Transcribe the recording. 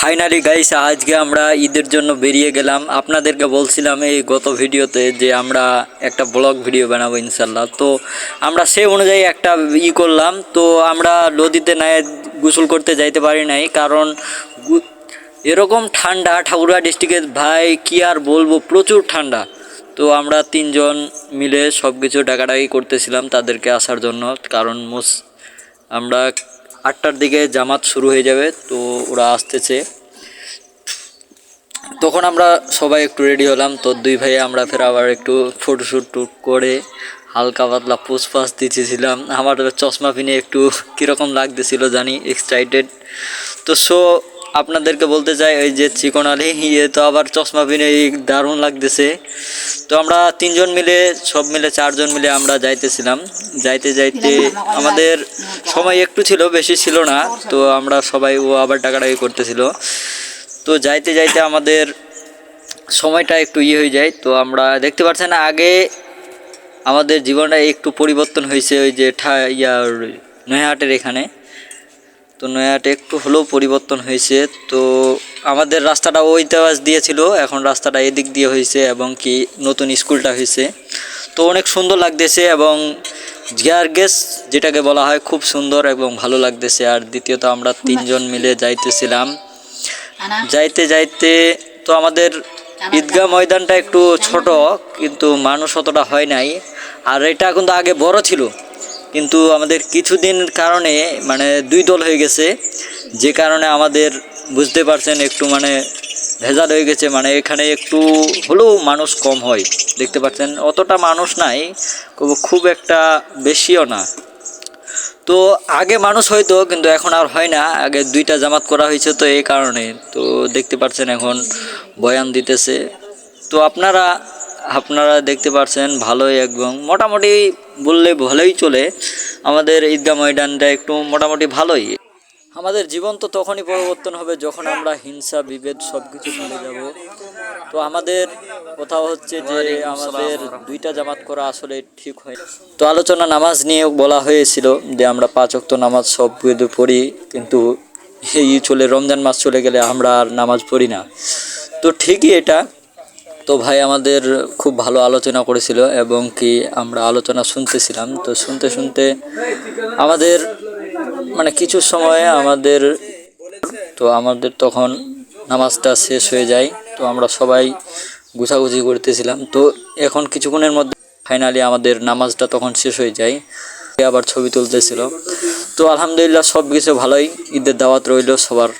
Finally guys আজকে আমরা ঈদের জন্য বেরিয়ে গেলাম। আপনাদেরকে বলছিলাম এই গত ভিডিওতে যে আমরা একটা ব্লগ ভিডিও বানাবো ইনশাল্লাহ তো আমরা সে অনুযায়ী একটা ই করলাম। তো আমরা নদীতে নাই গোসল করতে যাইতে পারি নাই, কারণ এরকম ঠান্ডা ঠাকুরগাঁ ডিস্ট্রিক্টের ভাই, কি আর বলব, প্রচুর ঠান্ডা। তো আমরা তিনজন মিলে সব কিছু ডাকাডাকি করতেছিলাম তাদেরকে আসার জন্য, কারণ মোস আমরা আটটার দিকে জামাত শুরু হয়ে যাবে, তো ওরা আসতেছে। তখন আমরা সবাই একটু রেডি হলাম, তো দুই ভাই আমরা ফের আবার একটু ফটোশ্যুট টুট করে হালকা পাতলা পুষপাস দিতেছিলাম। আমার চশমা পিনে একটু কীরকম লাগতেছিল জানি এক্সাইটেড তো সো আপনাদেরকে বলতে চাই ওই যে চিকন আলী ইয়ে তো আবার চশমা পিনে দারুণ লাগতেছে। তো আমরা তিনজন মিলে, সব মিলে, চারজন মিলে আমরা যাইতেছিলাম। যাইতে যাইতে আমাদের সময় একটু ছিল, বেশি ছিল না। তো আমরা সবাই ও আবার টাকাটাকি করতেছিল। তো যাইতে যাইতে আমাদের সময়টা একটু ইয়ে হয়ে যায়। তো আমরা দেখতে পাচ্ছেন আগে আমাদের জীবনটা একটু পরিবর্তন হয়েছে ওই যে ঠা, ইয়ার নয়াহাটের এখানে। তো নয়াটা একটু হলেও পরিবর্তন হয়েছে। তো আমাদের রাস্তাটা ওই দেওয়াজ দিয়েছিল এখন রাস্তাটা এদিক দিয়ে হয়েছে এবং কি নতুন স্কুলটা হয়েছে। তো অনেক সুন্দর লাগতেছে এবং জিয়ার গেস যেটাকে বলা হয় খুব সুন্দর এবং ভালো লাগতেছে। আর দ্বিতীয়ত আমরা তিনজন মিলে যাইতেছিলাম। যাইতে যাইতে তো আমাদের ঈদগাহ ময়দানটা একটু ছোট কিন্তু মানুষ অতটা হয় নাই। আর এটা কিন্তু আগে বড় ছিল। কিন্তু আমাদের কিছুদিন কারণে মানে দুই দল হয়ে গেছে, যে কারণে আমাদের বুঝতে পারছেন একটু মানে ভেজাল হয়ে গেছে মানে এখানে একটু হলেও মানুষ কম হয়, দেখতে পাচ্ছেন। অতটা মানুষ নাই, খুব একটা বেশিও না। তো আগে মানুষ হয়তো, কিন্তু এখন আর হয় না। আগে দুইটা জামাত করা হয়েছে তো এই কারণে। তো দেখতে পাচ্ছেন এখন বয়ান দিতেছে। তো আপনারা আপনারা দেখতে পাচ্ছেন ভালোই একদম। মোটামুটি বললে ভালোই চলে। আমাদের ঈদগাহ ময়দানটা একটু মোটামুটি ভালোই। আমাদের জীবন তো তখনই পরিবর্তন হবে যখন আমরা হিংসা, বিভেদ সব কিছু ভুলে যাব। তো আমাদের কোথাও হচ্ছে যে আমাদের দুইটা জামাত করা আসলে ঠিক হয় তো আলোচনা নামাজ নিয়ে বলা হয়েছিল যে আমরা পাঁচ ওয়াক্ত নামাজ সব পড়ি, কিন্তু এই চলে রমজান মাস চলে গেলে আমরা আর নামাজ পড়ি না। তো ঠিকই এটা। তো ভাই আমাদের খুব ভালো আলোচনা করেছিল এবং কি আমরা আলোচনা শুনতেছিলাম। তো শুনতে শুনতে আমাদের মানে কিছু সময় আমাদের তো আমাদের তখন নামাজটা শেষ হয়ে যায়। তো আমরা সবাই গুছাগুছি করতেছিলাম। তো এখন কিছুক্ষণের মধ্যে ফাইনালি আমাদের নামাজটা তখন শেষ হয়ে যায়। আবার ছবি তুলতেছিল। তো আলহামদুলিল্লাহ সব কিছু ভালোই। ঈদের দাওয়াত রইল সবার।